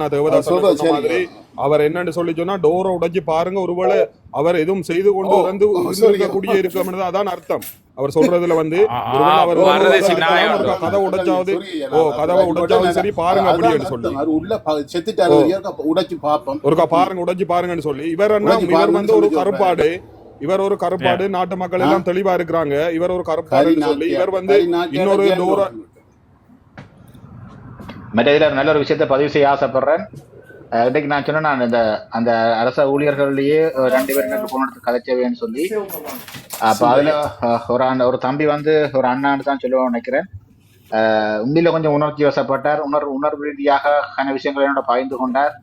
நான் தேவதாஸ். மாதிரி அவர் என்னன்னு சொல்லி சொன்னா டோரை உடைச்சு பாருங்க ஒருவேளை அவர் எதுவும் செய்து கொண்டு இருக்கணும் அதான் அர்த்தம். அவர் சொல்றதுல வந்து அவர் வந்து உடைச்சாவது சரி, ஓ நான் கதவை அது உடைச்சாவது சரி பாருங்க அப்படின்னு சொல்லி. ஒருக்கா பாருங்க உடைச்சு பாருங்கன்னு சொல்லி. இவர் என்ன இவர் வந்து ஒரு கருப்பாடு. இவர் ஒரு கருப்பாடு. நாட்டு மக்கள் எல்லாம் தெளிவா இருக்கிறாங்க. இவர் ஒரு கருப்பாடுன்னு சொல்லி இவர் வந்து இன்னொரு டோரை மற்ற இதில் நல்ல ஒரு விஷயத்தை பதிவு செய்ய ஆசைப்படுறேன். இன்றைக்கு இன்னைக்கு நான் சொன்னேன் நான் இந்த அந்த அரச ஊழியர்கள்லயே ரெண்டு பேர் எனக்கு போன இடத்துக்கு கதைச்சவேன்னு சொல்லி. அப்போ அதில் ஒரு அண்ணன் ஒரு தம்பி வந்து ஒரு அண்ணான்னு தான் சொல்லுவோம் நினைக்கிறேன். உண்மையில் உண்மையில கொஞ்சம் உணர்ச்சி வசப்பட்டார். உணர்வு உணர்வு ரீதியாக கன என்னோட பகிர்ந்து கொண்டார்.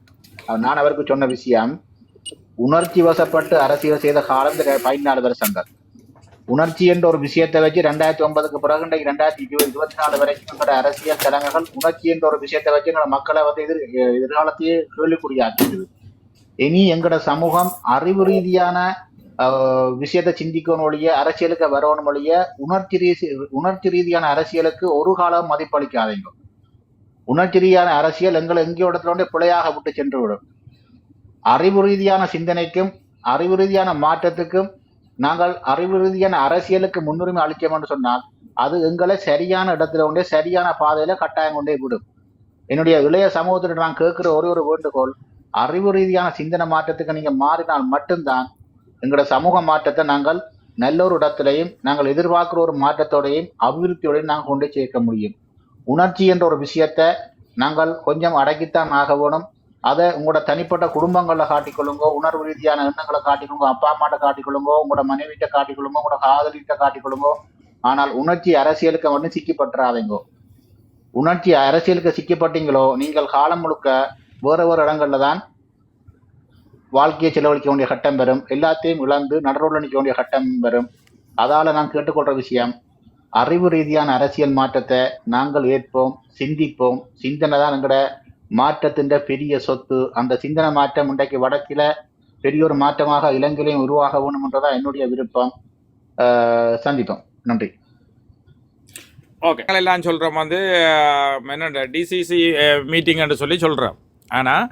நான் அவருக்கு சொன்ன விஷயம் உணர்ச்சி வசப்பட்டு அரசியல் செய்த காலம் இந்த பதினாலு உணர்ச்சி என்ற ஒரு விஷயத்தை வச்சு ரெண்டாயிரத்தி ஒன்பதுக்கு பிறகு இன்றைக்கு ரெண்டாயிரத்தி இருபது இருபத்தி நாலு வரைக்கும் எங்களோட அரசியல் தலைமைகள் உணர்ச்சி என்ற ஒரு விஷயத்தை வச்சு எங்களோட மக்களை வந்து எதிர் எதிர்காலத்தையே கேள்விக்குறியாக்கிடுது இனி எங்களோட சமூகம் அறிவு ரீதியான விஷயத்தை சிந்திக்கணும் ஒழிய அரசியலுக்கு வரணும் ஒழிய உணர்ச்சி ரீதி உணர்ச்சி ரீதியான அரசியலுக்கு ஒரு காலம் மதிப்பளிக்காதீங்க. உணர்ச்சி ரீதியான அரசியல் எங்களை எங்கேயோ இடத்துல வந்து பிழையாக விட்டு சென்று விடும். அறிவு ரீதியான சிந்தனைக்கும் அறிவு ரீதியான மாற்றத்துக்கும் நாங்கள் அறிவு ரீதியான அரசியலுக்கு முன்னுரிமை அளிக்கோம் என்று சொன்னால் அது எங்களை சரியான இடத்துல கொண்டே சரியான பாதையில கட்டாயம் கொண்டே விடும். என்னுடைய இளைய சமூகத்தில் நான் கேட்கிற ஒரே ஒரு வேண்டுகோள் அறிவு ரீதியான சிந்தனை மாற்றத்துக்கு நீங்க மாறினால் மட்டும்தான் எங்களோட சமூக மாற்றத்தை நாங்கள் நல்ல ஒரு இடத்திலையும் நாங்கள் எதிர்பார்க்கிற ஒரு மாற்றத்தோடையும் அபிவிருத்தியோடையும் நாங்கள் கொண்டு சேர்க்க முடியும். உணர்ச்சி என்ற ஒரு விஷயத்தை நாங்கள் கொஞ்சம் அடக்கித்தான் ஆக வேணும். அதை உங்களோட தனிப்பட்ட குடும்பங்களில் காட்டிக்கொள்ளுங்க உணர்வு ரீதியான எண்ணங்களை காட்டிக்கொள்ளுங்க அப்பா அம்மாட்ட காட்டிக்கொள்ளுங்க உங்களோட மனைவிட்ட காட்டிக்கொள்ளுங்க உங்களோட காதலிட்ட காட்டிக்கொள்ளுங்க. ஆனால் உணர்ச்சி அரசியலுக்கு வந்து சிக்கிப்பட்டுறாதீங்க உணர்ச்சி அரசியலுக்கு சிக்கப்பட்டீங்களோ நீங்கள் காலம் முழுக்க வேறு வேறு இடங்கள்ல தான் வாழ்க்கையை செலவழிக்க வேண்டிய கட்டம் பெறும். எல்லாத்தையும் இழந்து நடுரோல நிற்க வேண்டிய கட்டம் பெறும். அதால் நான் கேட்டுக்கொள்கிற விஷயம் அறிவு ரீதியான அரசியல் மாற்றத்தை நாங்கள் ஏற்போம் சிந்திப்போம். சிந்தனை தான் எங்களோட மாற்றத்தின் பெரிய சொத்து. அந்த சிந்தனை மாற்றம் இன்றைக்கு வடக்கில பெரிய ஒரு மாற்றமாக இலங்கையிலையும் உருவாக வேணும் என்னுடைய விருப்பம். சந்திப்போம். நன்றி. ஓகே. எல்லாம் சொல்கிறோம் வந்து என்ன டிசிசி மீட்டிங்னு சொல்லி சொல்கிறோம் ஆனால்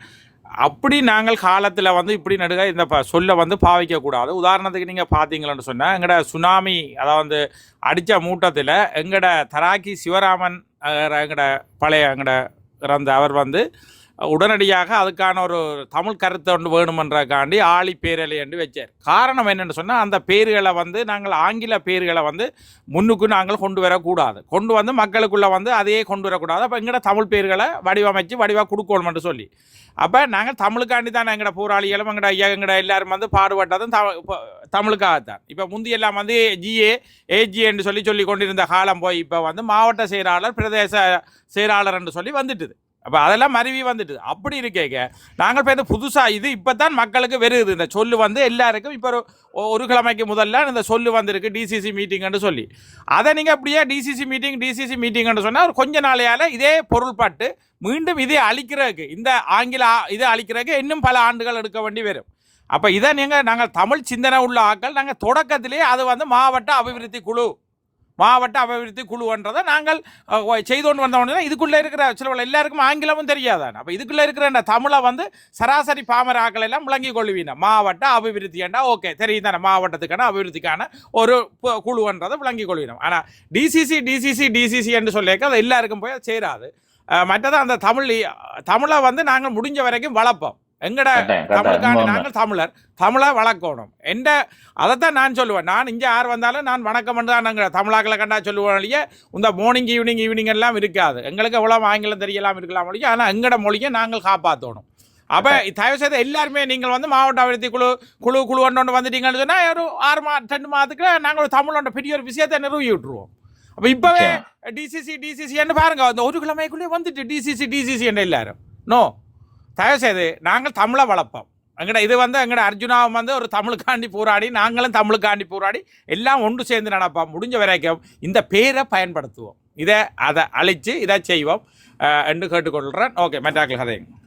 அப்படி நாங்கள் காலத்தில் வந்து இப்படி நடுக இந்த ப சொல்ல வந்து பாவிக்கக்கூடாது உதாரணத்துக்கு நீங்கள் பார்த்தீங்களன்னு சொன்னால் எங்களோட சுனாமி அதாவது அடித்த மூட்டத்தில் எங்களோட தராக்கி சிவராமன் எங்களோட பழைய எங்களோட இறந்த அவர் வந்து உடனடியாக அதுக்கான ஒரு தமிழ் கருத்தை ஒன்று வேணுமன்றக்காண்டி ஆழி பேரலை என்று வச்சார். காரணம் என்னென்னு சொன்னால் அந்த பேர்களை வந்து நாங்கள் ஆங்கில பேர்களை வந்து முன்னுக்கு நாங்கள் கொண்டு வரக்கூடாது. கொண்டு வந்து மக்களுக்குள்ளே வந்து அதையே கொண்டு வரக்கூடாது. அப்போ எங்கட தமிழ் பேர்களை வடிவமைச்சு வடிவாக கொடுக்கணும்னு சொல்லி. அப்போ நாங்கள் தமிழுக்காண்டி தான் எங்கட போராளிகளும் எங்கட ஐயா எங்கட எல்லாரும் வந்து பாடுபட்டதும் தமிழ் இப்போ தமிழுக்காகத்தான். இப்போ முந்தியெல்லாம் வந்து ஜிஏ என்று சொல்லி சொல்லி கொண்டிருந்த காலம் போய் இப்போ வந்து மாவட்ட செயலாளர் பிரதேச செயலாளர் என்று சொல்லி வந்துட்டுது. அப்போ அதெல்லாம் மருவி வந்துட்டு. அப்படி இருக்கேங்க. நாங்கள் இப்போ புதுசாக இது இப்போ தான் மக்களுக்கு வருது. இந்த சொல்லு வந்து எல்லாருக்கும் இப்போ ஒரு ஒரு கிழமைக்கு முதல்ல இந்த சொல்லு வந்திருக்கு டிசிசி மீட்டிங்னு சொல்லி. அதை நீங்கள் அப்படியே டிசிசி மீட்டிங் டிசிசி மீட்டிங்னு சொன்னால் ஒரு கொஞ்ச நாளையால் இதே பொருள்பாட்டு மீண்டும் இதே அழிக்கிறதுக்கு இந்த ஆங்கில இதை அழிக்கிறதுக்கு இன்னும் பல ஆண்டுகள் எடுக்க வேண்டி வரும். அப்போ இதை நீங்கள் நாங்கள் தமிழ் சிந்தனை உள்ள ஆட்கள் நாங்கள் தொடக்கத்திலே அது வந்து மாவட்ட அபிவிருத்தி குழு மாவட்ட அபிவிருத்தி குழுன்றதை நாங்கள் அஹ், ஒ- இதுக்குள்ளே இருக்கிற சிலவர்கள் எல்லாருக்கும் ஆங்கிலமும் தெரியாதான்? அப்போ இதுக்குள்ளே இருக்கிற இந்த தமிழை வந்து சராசரி பாமர ஆக்கள் எல்லாம் விளங்கி கொள்வீங்க மாவட்ட அபிவிருத்திண்டா ஓகே தெரியும் தானே மாவட்டத்துக்கான அபிவிருத்திக்கான ஒரு குழுன்றதை விளங்கி கொள்வீங்க ஆனால் டிசிசி டிசிசி டிசிசி என்று சொல்லியிருக்க அது எல்லாருக்கும் போய் சேராது. அஹ், மற்றது அந்த தமிழ் தமிழை வந்து நாங்கள் முடிஞ்ச வரைக்கும் வளர்ப்போம். எங்கட உண்மை. நாங்கள் தமிழர். தமிழை வளர்க்கணும் எந்த அதைத்தான் நான் சொல்லுவேன். நான் இங்கே யார் வந்தாலும் நான் வணக்கம் தான் நாங்கள் தமிழாக்களை கண்டா சொல்லுவோம் இல்லையே. இந்த மார்னிங் ஈவினிங் ஈவினிங் எல்லாம் இருக்காது. எங்களுக்கு எவ்வளோ ஆங்கிலம் தெரியலாம் இருக்கலாம் மொழியும் ஆனால் எங்கட மொழியை நாங்கள் காப்பாற்றணும் அப்போ தயவு செய்து எல்லாருமே நீங்கள் வந்து மாவட்ட அபிவிருத்தி குழு குழு குழு ஒன்று வந்துட்டீங்கன்னு சொன்னால் ஒரு ஆறு மா ரெண்டு மாதத்துக்கு நாங்கள் ஒரு தமிழோட பெரிய ஒரு விஷயத்தை நிறுவி விட்டுருவோம். அப்போ இப்போவே டிசிசி டிசிசின்னு பாருங்க அந்த ஒரு கிழமைக்குள்ளே வந்துட்டு டிசிசி டிசிசி என்று எல்லாரும். நோ தயவு செய்து நாங்கள் தமிழை வளர்ப்போம். எங்கட இது வந்து எங்கட அர்ஜுனாவும் வந்து ஒரு தமிழுக்காண்டி போராடி நாங்களும் தமிழுக்காண்டி போராடி எல்லாம் ஒன்று சேர்ந்து நடப்போம். முடிஞ்ச வரைக்கும் இந்த பேரை பயன்படுத்துவோம். இதை அதை அழித்து இதை செய்வோம். என்று கேட்டுக்கொள்கிறேன். ஓகே மெட்டாக்கள் கதைங்க.